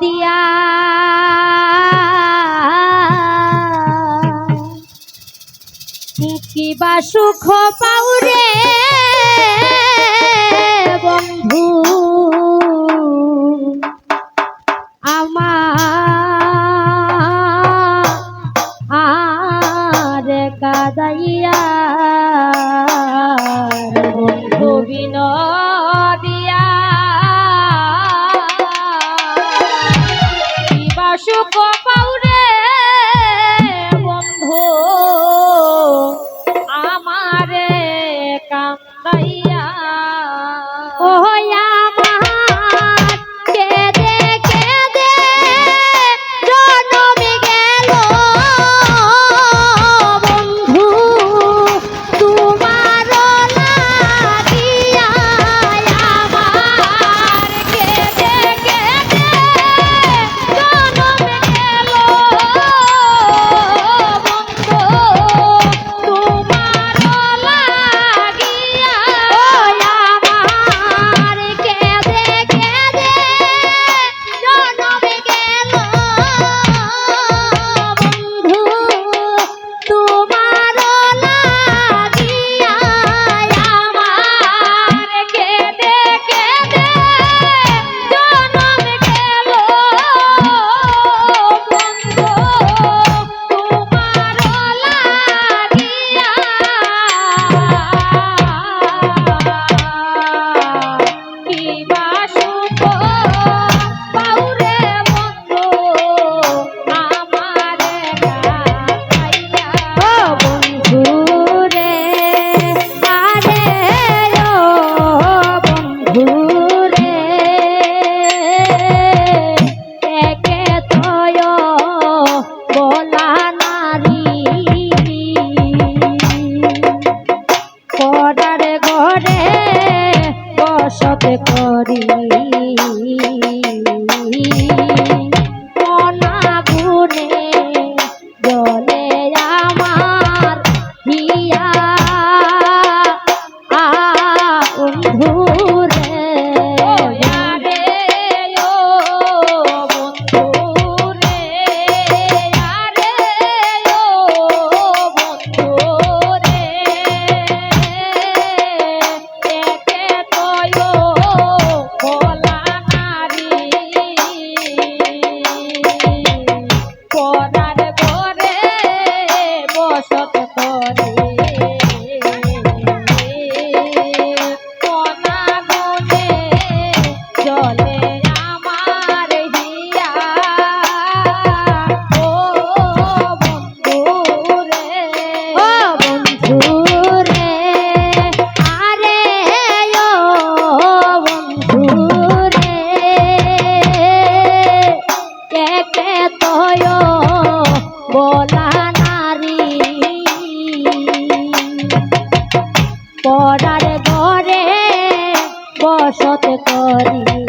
দিয়া। কিবা সুখ পাউরে বন্ধু। আমার কাদাইয়া বন্ধু বিনোদিয়া পরে हरी